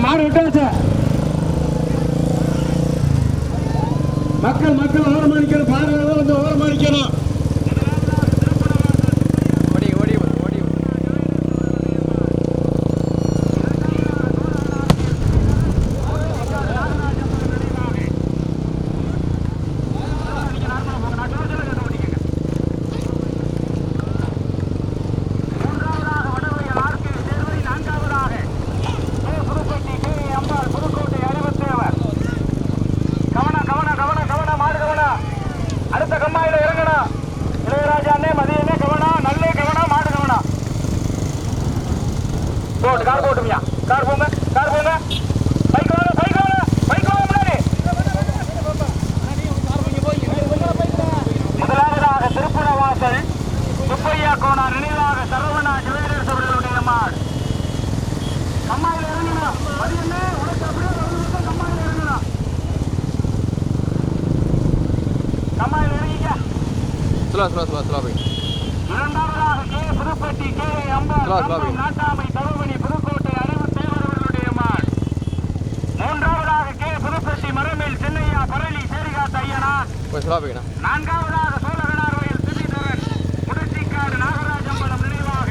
மாடு விட்டாச்சு. மக்கள் மக்கள் ஓரமா நிக்கணும் பார்வையாளர் வந்து ஓரமா நிக்கணும் ஓடி ஓடி ஓடி அடுத்த கம்மாயில இறங்கணும் இளையராஜா அண்ணே மதியனே கவனம் நல்லே கவனம் மாடு கவனம் போட்டு கார் போட்டுமியா கார் போங்க கார் போங்க பைக் வாங்க பைக் வாங்க பைக் வாங்க முன்னாடி முதலாவதாக திருப்புறவாசல் சுப்பையா கோணா நினைவாக சரவணா ஜுவல்லர்ஸ் அவர்களுடைய மாடு. கம்மாயில இறங்கணும். மதியனே உனக்கு அப்படியே வந்து கம்மாயில இறங்கணும். கம்மாயில இறங்கிக்க. ஸ்லோ ஸ்லோ ஸ்லோ ஸ்லோ போய். இரண்டாவதாக கே. புதுப்பட்டி கே. கம்பம், நாட்டாமை தருமணி புதுக்கோட்டை அறிவு தேவர்களுடைய மூன்றாவதாக கே. புதுப்பட்டி மரமேல் சின்னையா பரளி ஸ்லோ போய்ண்ணா நான்காவதாக சோழகனார் வயல் சிபிதரன் முடச்சிக்காடு நாகராஜம்பலம் நினைவாக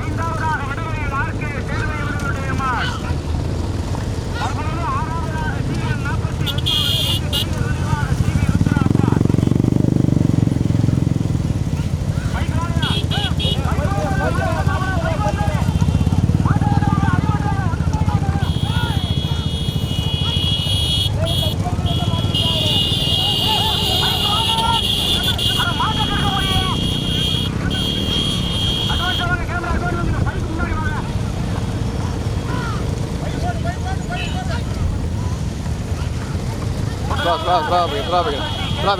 ஐந்தாவதாக விடுதலையில் ஆர்கே சேர்வை அவர்களுடைய மாள் தற்பொழுது ஆறாவதாக சிஎன் நாற்பத்தி ஒன்பது நினைவாக C V Rudrappa slow slow slow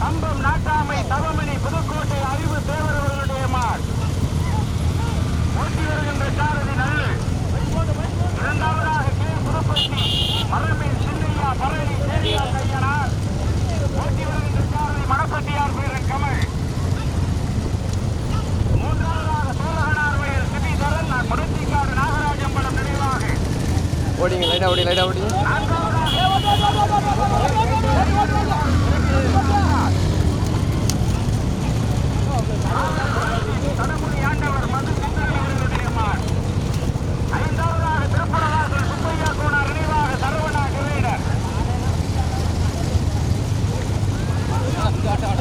Kambam நாட்டாமை தவமணி புதுக்கோட்டை அறிவு தேவர் மார் மாள் ஓட்டி வருகின்ற சாரதி நல்லு இரண்டாவதாக கே புதுப்பட்டி மரமேல் சின்னையா பரளி சேரியா கையனார் ஓட்டி வருகின்ற சாரதி மணப்பட்டியார் வீரன் கமல் மூன்றாவதாக சோழகனார் வயல் சிபிதரன் முடத்திக்காடு நாகராஜம்பலம் நினைவாக ஓடிங்க. லைட்டாக ஓடி லைட்டாக ஓடி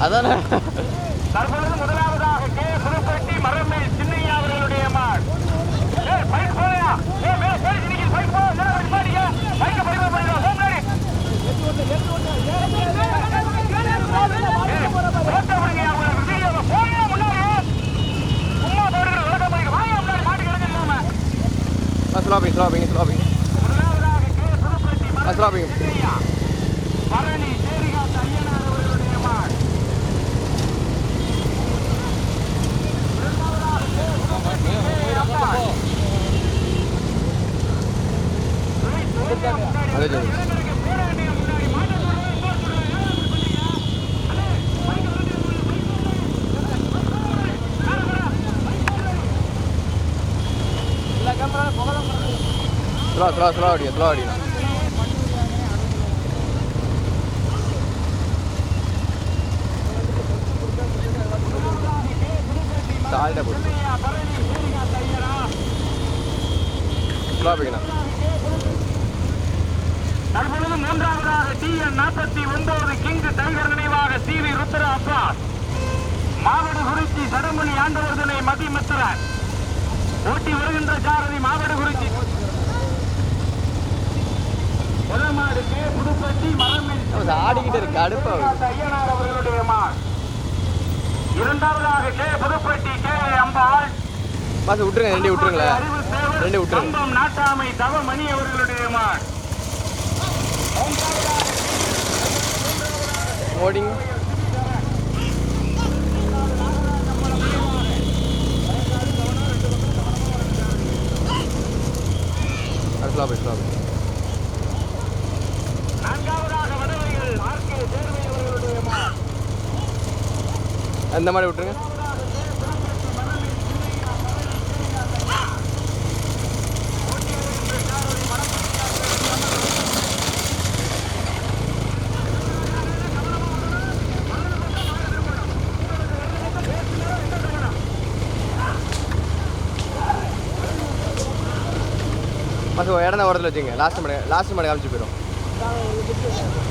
அதானே தற்பொழுது முதலாவதாக கே புதுப்பட்டி மரமேல் சின்னையா அவர்களுடைய மாள் ஏய், பைக் போயா ஏ மேல போய் இன்னைக்கு பைக் போ மேல போய் பாடிங்க பைக் பைக் போய் போ முன்னாடி ஏய், போட்டோ விடுங்க உங்களுக்கு வீடியோவை போங்க முன்னாடி சும்மா போடுறது விளக்கம் பண்ணிக்க வாங்க முன்னாடி மாட்டு கிடக்கு இல்லாம ஸ்லோ போய் ஸ்லோ போய் ஸ்லோ போய் முதலாவதாக கே புதுப்பட்டி ஸ்லோ போய் மரமேல் பரணி சேரிகாத்த ஐயனார் அவர்களுடைய மாள் அதே சொல்லு ஸ்லோ ஸ்லோ ஸ்லோ அடிங்க ஸ்லோ அடிங்க சால்ட்டை போட்டு ஸ்லோ போய்க்கண்ணா தற்பொழுது மூன்றாவதாக டிஎன் நாற்பத்தி ஒன்பது கிங் டைகர் நினைவாக சி வி ருத்ர அப்பாஸ். மாவடு குறிச்சி சடமணி ஆண்டவர்தனை மதிமித்திரன். ஓட்டி வருகின்ற சாரதி மாவடு குறிச்சி முதமாடு கே புதுப்பட்டி மரமில் அது ஆடிக்கிட்டு இருக்கு அடுப்பா ஐயனார் அவர்களுடைய இரண்டாவதாக K Puduppatti K Ambal. Pass விட்டுருங்க ரெண்டு சேவல் ரெண்டு விட்டுருங்க. கம்பம் நாட்டாமை தவமணி அவர்களுடைய ஓடிங்க அந்த மாதிரி விட்டுருங்க. பசங்க இடம் தான் வரதில் வச்சுங்க லாஸ்ட் மடை லாஸ்ட் மடை காமிச்சு போயிடும்.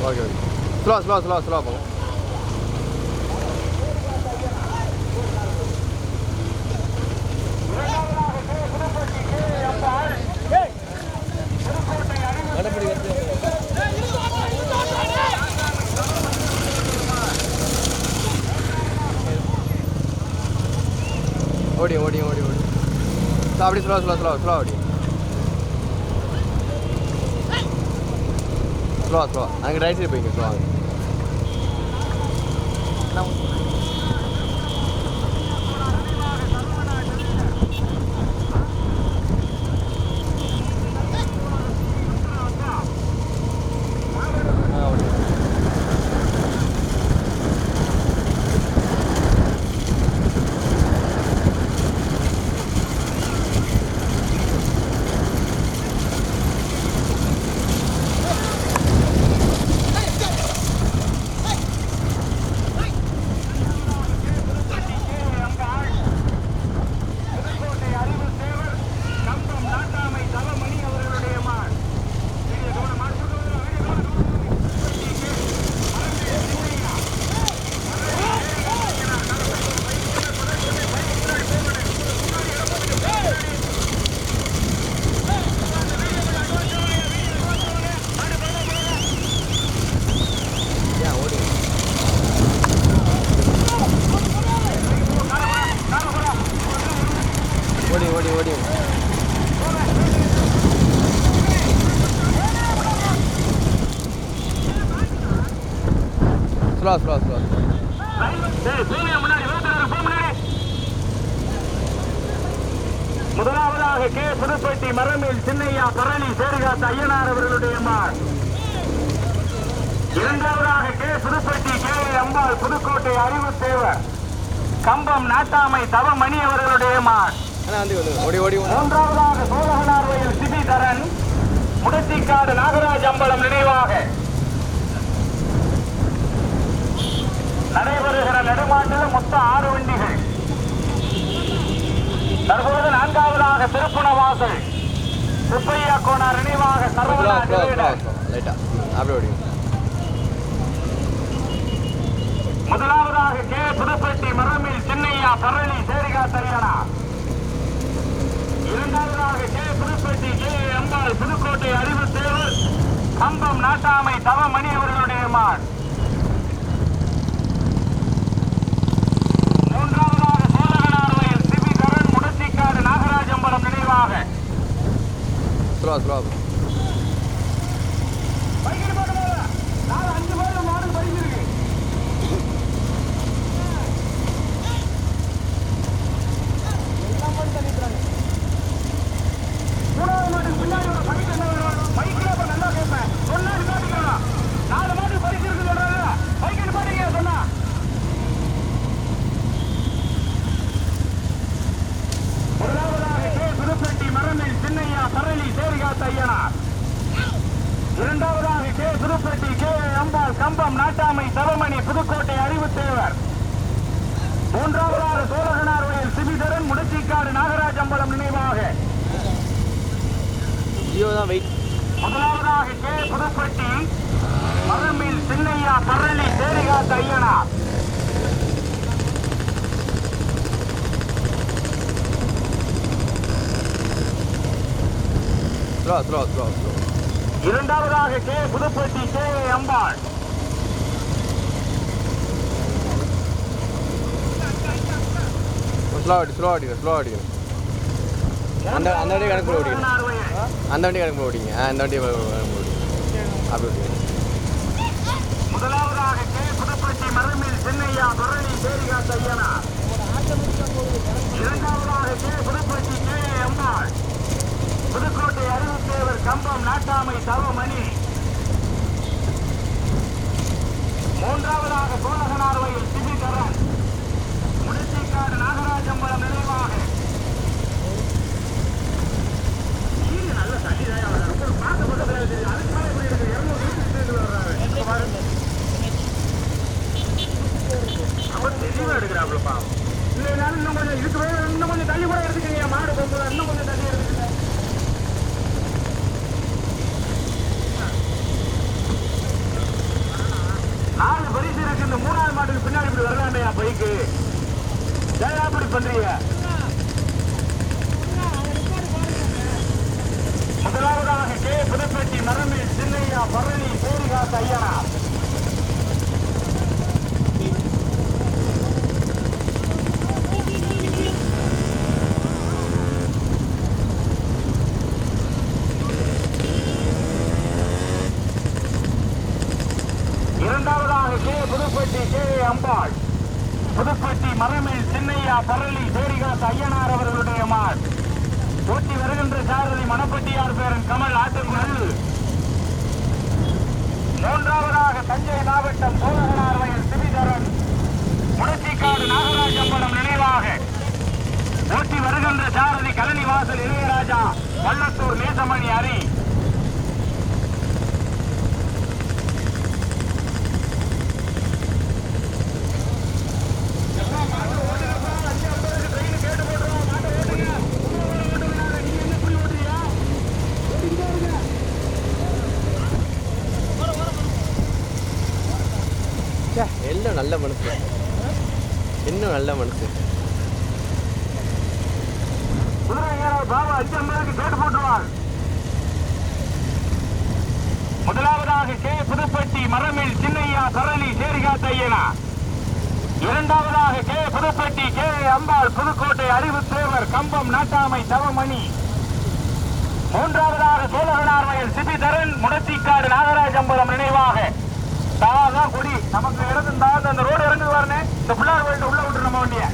Okay okay slow slow slow slow போங்க. அப்படி ஸ்லோ ஸ்லோ ஸ்லோ ஸ்லோ அப்படி. ஸ்லோ ஸ்லோ அங்கே ரைட் சைடு போய்ங்க ஸ்லோ அங்கே ஓடி புதுக்கோட்டை அறிவு தேவர் கம்பம் நாட்டாமை தவமணி அவர்களுடைய மாள் வீடியோ கவனம் மாடு கொடுக்க வீடியோ கவனம் ஏன் ஓடி ஓடி ஓடி ஓடி ஸ்லோ ஸ்லோ ஸ்லோ டேய், போங்க முன்னாடி, வேகத்துல போ முன்னாடி. முதலாவதாக கே புதுப்பட்டி மரமேல் சின்னையா பரணி சேரிகாத்த ஐயனார் அவர்களுடைய மாள் இரண்டாவதாக கே புதுப்பட்டி கே அம்பாள் புதுக்கோட்டை அறிவு தேவர் கம்பம் நாட்டாமை தவமணி அவர்களுடைய. மூன்றாவதாக சோழகனார் வயல் சிபிதரன் முடத்திக்காடு நாகராஜ் அம்பலம் நினைவாக. நடைபெறுகிற நெடுமாட்டில் மொத்தம் ஆறு வண்டிகள். தற்போது நான்காவதாக திருப்புணவாசல் சுப்பையா கோனார் நினைவாக Saravana slow slow divider. Slow லைட்டா அப்படியே ஓடி முதலாவதாக கே. புதுப்பட்டி மரமில் சின்னையா பரணி சேரிகா சரியானா? இரண்டாவதாக கே. புதுப்பட்டி கே. அம்பாள் புதுக்கோட்டை அறிவு தேவர் கம்பம் நாட்டாமை தவமணி அவர்களுடைய மான். மூன்றாவதாக சோழகனார் வயல் சிபி கரண் முடத்திக்காடு நாகராஜம்பலம் நினைவாக ஸ்லோ ஸ்லோ பைக்கில் போட்டு போங்க. நாலு அஞ்சு பேர் மாடு பைக் இருக்கு மூணாவது மாட்டுக்கு பின்னாடி ஒரு பைக் என்ன வரும் பைக்கில் அப்புறம் நல்லா கேட்பேன் சொன்னா நிப்பாட்டிக்கலாம் நாலு மாட்டுக்கு பைக் இருக்கு சொல்றாங்க பைக் நிப்பாட்டிங்க சொன்னா முதலாவதாக கே புதுப்பட்டி மரமில் சின்னையா சரளி சேரிகாத்த ஐயனார் இரண்டாவதாக கே புதுப்பட்டி கே அம்பாள் கம்பம் நாட்டாமை தவமணி புதுக்கோட்டை அறிவு தேவர் மூன்றாவதாக சோழகனார் வயல் சிபிதரன் முடச்சிக்காடு நாகராஜ் அம்பலம் நினைவாக ஜியோ தான் வெயிட் முதலாவதாக கே புதுப்பட்டி மரமில் சின்னையா பரளி சேரிகாத்த Ayyanar slow slow slow slow இரண்டாவதாக K Puduppatti K Ambal. Slow ஆடி ஸ்லோ அடிக்கணும் ஸ்லோ அடிக்கணும் அந்த அந்த வண்டி கணக்கு வயல் அந்த வண்டி கணக்கு ஓடிங்க அந்த வண்டி கணக்கு ஓடிங்க அப்படி ஓடிங்க முதலாவதாக கே புதுப்பட்டி மரமில் சின்னையா பரணி சேரிகாத்த ஐயனார் இரண்டாவதாக கே புதுப்பட்டி கே புதுக்கோட்டை அறிவுத்தேவர் கம்பம் நாட்டாமை தவமணி மூன்றாவதாக சோழகனார் வயல் சிபிகரன் முடச்சிக்காடு நாகராஜம்பலம் நினைவாக. ஈடு நல்ல தண்ணிதான். ஒரு பாட்டு பக்கத்துல பாருங்க. அவர் தெளிவா எடுக்கிறாப்புல பாவம் இல்லைனாலும் இன்னும் கொஞ்சம் இதுக்கு இன்னும் கொஞ்சம் தள்ளி கூட ஏன் அப்படி பண்றீங்க முதலாவதாக கே. புதுப்பேட்டி மரமில் சின்னையா பரணி பேரிகாத் ஐயனார். தஞ்சை மாவட்டம் சோழகனார் வயல் சிபிதரன் முடச்சிக்காடு நாகராஜ் நினைவாக. ஓட்டி வருகின்ற சாரதி கலனிவாசல் இளையராஜா வள்ளத்தூர் நேசமணி அரி. எல்லாம் நல்ல மனசு இன்னும் நல்ல மனசு குதிரை பாபா கேட்டு முதலாவதாக கே. புதுப்பட்டி மரமில் சின்னையா பரணி சேரிகா தையனா இரண்டாவதாக கே. புதுப்பட்டி கே. அம்பாள் புதுக்கோட்டை அறிவு தேவர் கம்பம் நாட்டாமை தவமணி. மூன்றாவதாக சோழகனார் வயல் சிபிதரன் முடத்திக்காடு நாகராஜ் அம்பலம் நினைவாக. தான் கொடி. நமக்கு இடத்து தான் அந்த ரோடு இறங்கு வரனே இந்த பிள்ளார் கோயில்ட்ட உள்ள விட்டுரு நம்ம வண்டியை.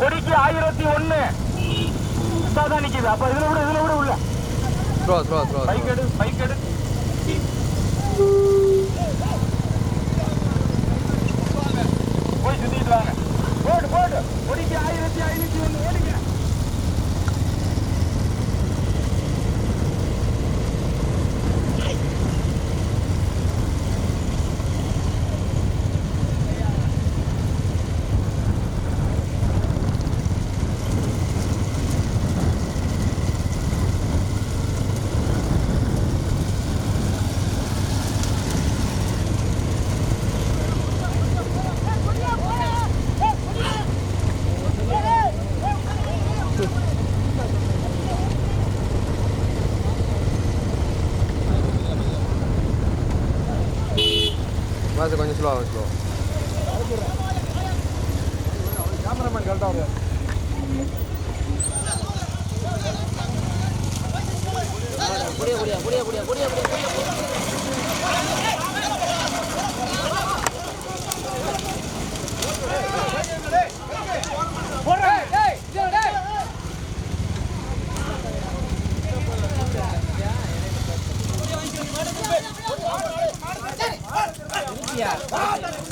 கொடிக்கு ஆயிரத்தி ஒண்ணு. தான் நிக்குது. அப்ப இதுல விட இதுல விட உள்ள. பைக் எடு பைக் எடு. போய் சுத்திட்டு வாங்க. போடு போடு. கொடிக்கு ஆயிரத்தி ஐநூத்தி ஒண்ணு ஓடுங்க ബ്ലോഗ്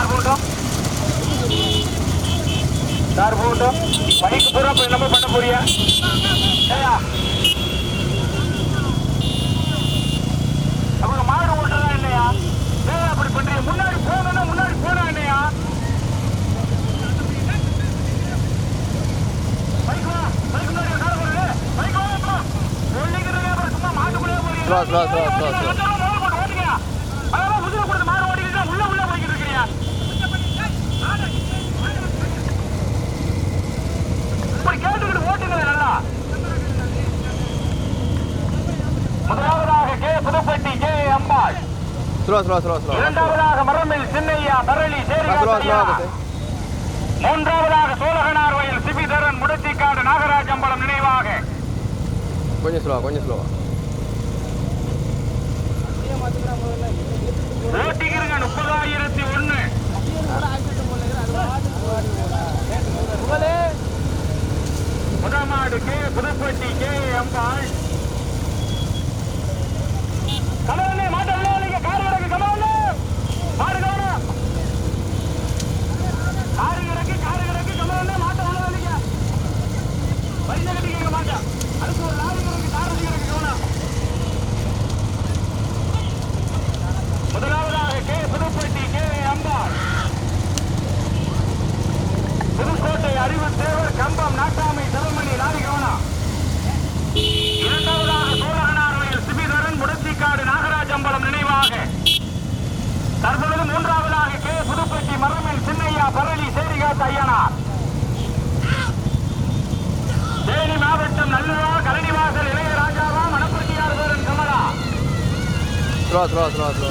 சார் போட்டோம் சார் போட்டோம் பைக் பூரா போய் நம்ம பண்ண போறியா? ஏயா. அவங்க மாடு ஓட்டுறதா இல்லையா? ஏன் அப்படி பண்றீங்க முன்னாடி போகணும்னா முன்னாடி போனா இல்லையா? Slow, slow, slow, slow, slow. ஓட்டுங்க அதெல்லாம் முதுகு கொடுத்து மாடு ஓட்டிக்கிட்டு உள்ள உள்ள போய்கிட்டு இருக்கிறியா இப்படி நல்லா முதலாவதாக K Puduppatti K Ambal slow slow slow slow இரண்டாவதாக மரமில் சின்னையா பரளி ஸ்லோ ஸ்லோ சேரியா கத்து மூன்றாவதாக சோழகனார் வயல் சிபிதரன் முடத்திக்காடு நாகராஜ் அம்பலம் நினைவாக. கொஞ்சம் ஸ்லோ கொஞ்சம் ஸ்லோவா ஓட்டிக்கிறங்க முப்பதாயிரத்தி ஒண்ணு முதமாடு கே புதுப்பட்டி கே அம்பாள் கமலனே மாட்டு உள்ள வரலைங்க கார் கிடக்கு கமலனே மாடு கவனம் காரு கிடக்கு காரு கிடக்கு கமலனே மாட்ட உள்ள வரலைங்க வரிசை கட்டிக்கங்க மாட்டா அடுத்து ஒரு லாரி கிடக்கு கார் கிடக்கு கவனம் முதலாவதாக கே புதுப்பட்டி கே அம்பாள் புதுக்கோட்டை அறிவுத்தேவர் கம்பம் நாட்டாமை சிவமணி லாரி இரண்டாவதாக சோழகனார் சிபிதரன் முடத்திக்காடு நாகராஜ் அம்பலம் நினைவாக. தற்பொழுது மூன்றாவதாக கே. புதுப்பட்டி மரமில் சின்னையா பரளி சேரிகாத் ஐயனார். தேனி மாவட்டம் நல்லுவா கலனிவாசல் இளையராஜாவா மணப்பட்டியார் பேரன் Kamala. Slow slow slow slow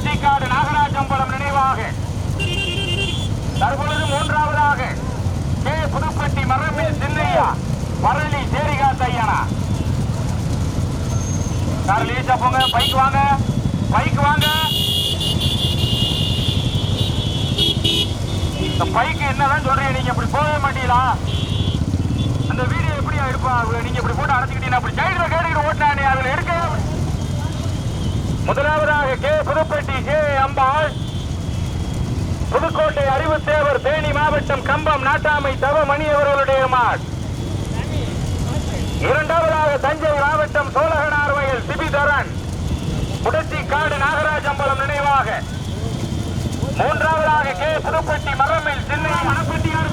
முடத்திக்காடு Nagarajambalam நினைவாக. தற்பொழுது மூன்றாவதாக கே புதுப்பட்டி மரமில் சின்னையா வரளி சேரிகா தையனா சார் லீசா போங்க. பைக் வாங்க. பைக் வாங்க. இந்த பைக்கு என்னதான் சொல்றீங்க? நீங்க இப்படி போகவே மாட்டீங்களா? அந்த வீடியோ எப்படி எடுப்பா அவளை நீங்க இப்படி போட்டு அடைச்சிக்கிட்டீங்கன்னா அப்படி சைடுல கேட்டுக்கிட்டு ஓட்டினா அதுல எடுக்க முதலாவதாக கே புதுப்பட்டி கே அம்பாள். புதுக்கோட்டை அறிவுத்தேவர் தேனி மாவட்டம் கம்பம் நாட்டாமை தவமணி அவர்களுடைய மாட். இரண்டாவதாக தஞ்சை மாவட்டம் சோழகனார் வயல் சிபிதரன். முடத்தி காடு நாகராஜ் அம்பலம் நினைவாக. மூன்றாவதாக கே புதுப்பட்டி மரமில் சின்ன மணப்பட்டியார்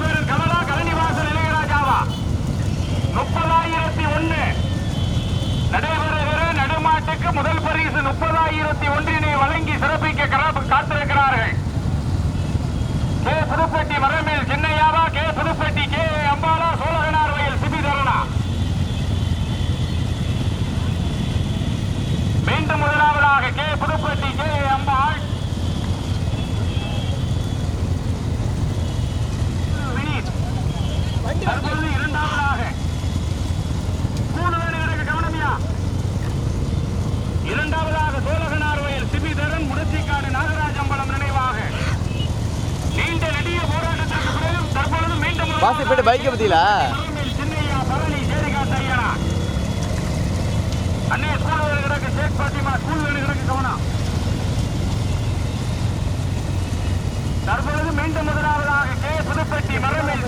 ஐந்து முதலாவதாக கே புதுப்பட்டி மரமில்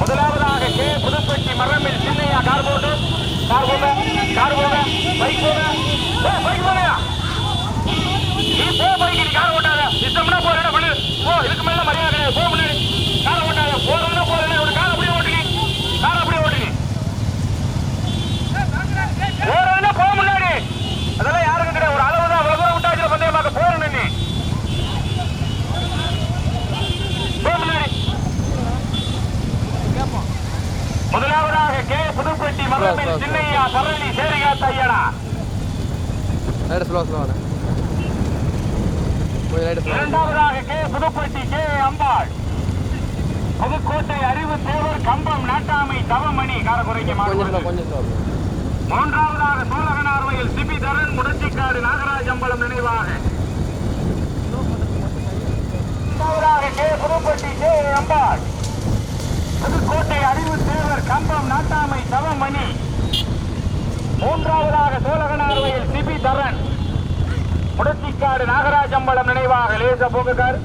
முதலாவதாக கே புதுப்பட்டி மரமில் சின்னையா கார் போட்டு. கார் போக கார் போக பைக் போக. பைக் போக. நீ போ பைக்கு நீ காரை ஓட்டாத இஷ்டம்னா போறேன் பண்ணு போ இதுக்கு மேல மரியாதை கிடையாது போ முன்னாடி காரை ஒரு காரை அப்படியே ஓட்டுனி காரை அப்படியே ஓட்டுனி போறதுனா போ அதெல்லாம் யாருக்கும் ஒரு அளவு தான் விட்டாச்சு பந்தயம் பார்க்க போறேன் நீ போ முன்னாடி முதலாவதாக கே புதுப்பட்டி மகன் சின்னையா பரணி சேரிகாத்த ஐயனா நேரம் சொல்லுவாங்க இரண்டாவதாக கே. புதுப்பட்டி கே. அம்பாள். புதுக்கோட்டை அறிவு தேவர் கம்பம் நாட்டாமை தவமணி காரக்குறைக்கு மூன்றாவதாக சோழகனார்வையில் சிபி தரன் முடச்சிக்காடு நாகராஜ் அம்பலம் நினைவாக கே. புதுப்பட்டி கே. அம்பாள். புதுக்கோட்டை அறிவு தேவர் கம்பம் நாட்டாமை தவமணி. மூன்றாவதாக சோழகனார்வையில் சிபி தரன். முடச்சிக்காடு நாகராஜ் அம்பலம் நினைவாக லேச போக்குக்காரு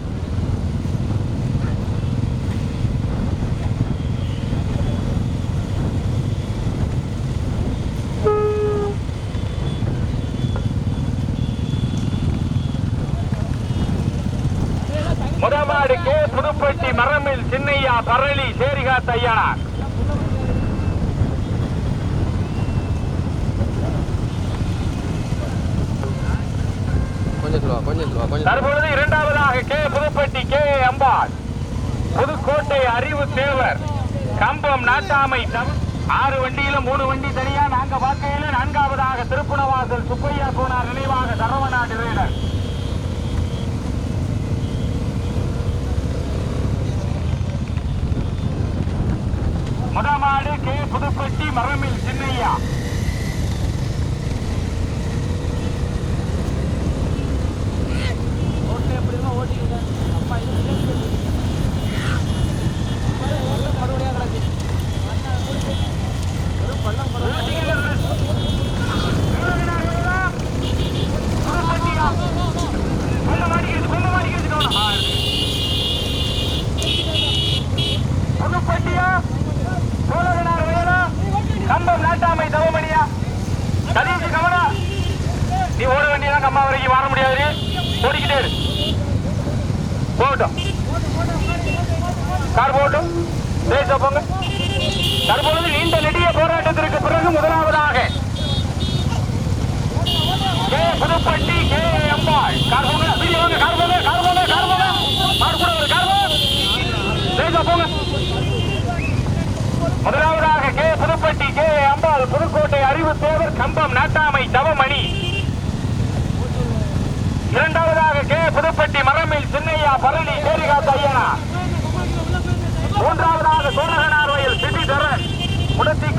முதமாடு கே. புதுப்பட்டி மரமில் சின்னையா பரளி சேரிகா தையானா கொஞ்சம் ஸ்லோ கொஞ்சம் ஸ்லோ கொஞ்சம். தற்பொழுது இரண்டாவதாக கே புதுப்பட்டி கே அம்பாள். புதுக்கோட்டை அறிவு தேவர். கம்பம் நாட்டாமை ஆறு வண்டியில மூணு வண்டி தனியா நாங்க பார்க்கையில நான்காவதாக திருப்புணவாசல் சுப்பையா கோனார் நினைவாக சரவநாடு ரேடர் முதமாடு K Pudupatti மரமில் Chinnaiya. gordinho, né? Rapaz, eu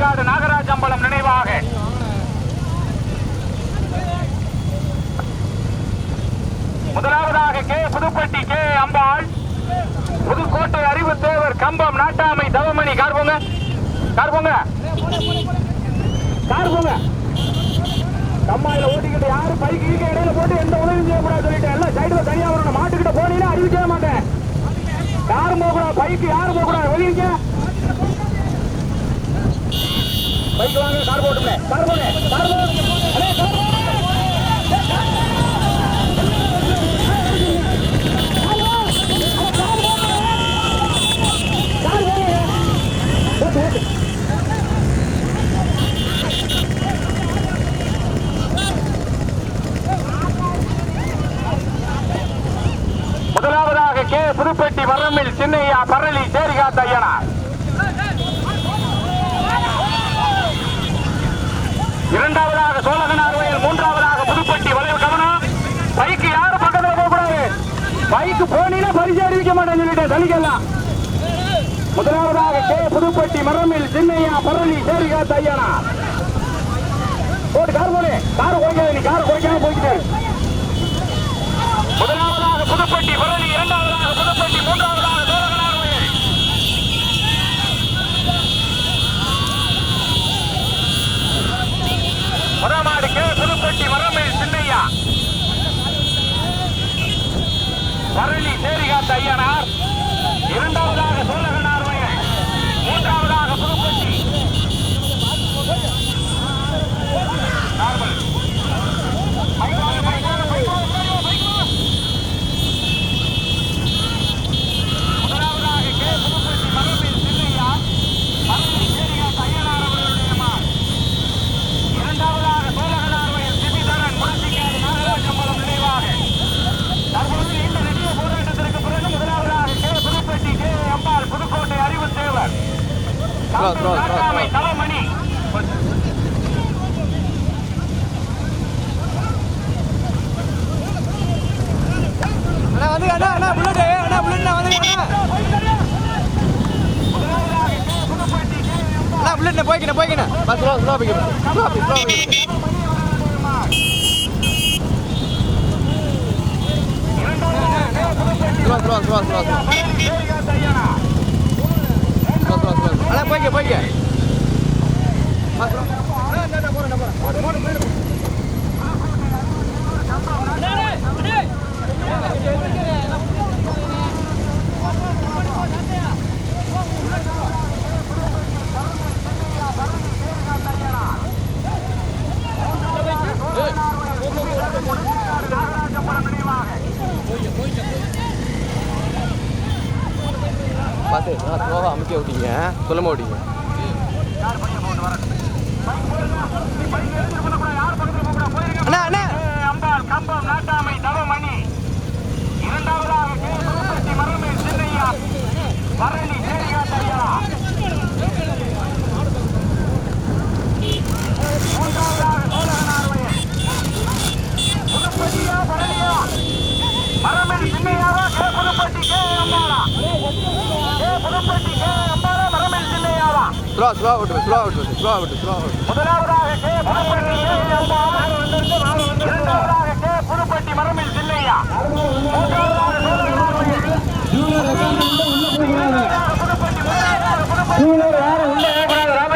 முடத்திக்காடு நாகராஜ் அம்பலம் நினைவாக. முதலாவதாக கே புதுப்பட்டி கே அம்பாள். புதுக்கோட்டை அறிவு தேவர் கம்பம் நாட்டாமை தவமணி. கார்போங்க கார்போங்க கார்போங்க கம்மாயில ஓட்டிக்கிட்டு யாரு பைக்கு ஈக்க இடையில போட்டு எந்த உதவியும் செய்யக்கூடாது சொல்லிட்டு எல்லாம் சைடுல தனியா வரணும். மாட்டுக்கிட்ட போனீங்கன்னா அறிவிக்கவே மாட்டேன். யாரும் போகக்கூடாது. பைக்கு யாரும் போகக்கூடாது. வெளியிருக்க பைக் வாங்க கார் போட்டுங்க கார் போங்க கார் போங்க. முதலாவதாக கே புதுப்பட்டி வரமில் சின்னையா பரளி சேரிகா தையனா இரண்டாவதாக சோழகனார் வயல் மூன்றாவதாக புதுப்பட்டி வளைவு கவனம். பைக்கு யாரும் பக்கத்தில் போகக்கூடாது? பைக்கு போனீங்கன்னா பரிசு அறிவிக்க மாட்டேன்னு சொல்லிட்டு தனிக்கலாம் முதலாவதாக கே புதுப்பட்டி மரமில் சின்னையா பரளி சேரிகா தையனா போட்டு கார் போடு. கார் குறைக்காது நீ கார் குறைக்காம போய்கிட்டே முதலாவதாக புதுப்பட்டி பரளி இரண்டாவதாக புதுப்பட்டி மூன்றாவதாக சோழகனார் வயல் முதமாடு கே. புதுப்பட்டி மரமேல் சின்னையா. பரணி சேரிகாத்த ஐயனார். இரண்டாவதாக சோழகனார் ஸ்லோ ஸ்லோ ஓட்டு ஸ்லோ ஓட்டு ஸ்லோ ஓட்டு ஸ்லோ ஓட்டு முதலாவதாக கே. புதுப்பட்டி இரண்டாவதாக கே. புதுப்பட்டி மரமில் சில்லையா புதுப்பட்டி யாரும் உள்ள போகக்கூடாது ராம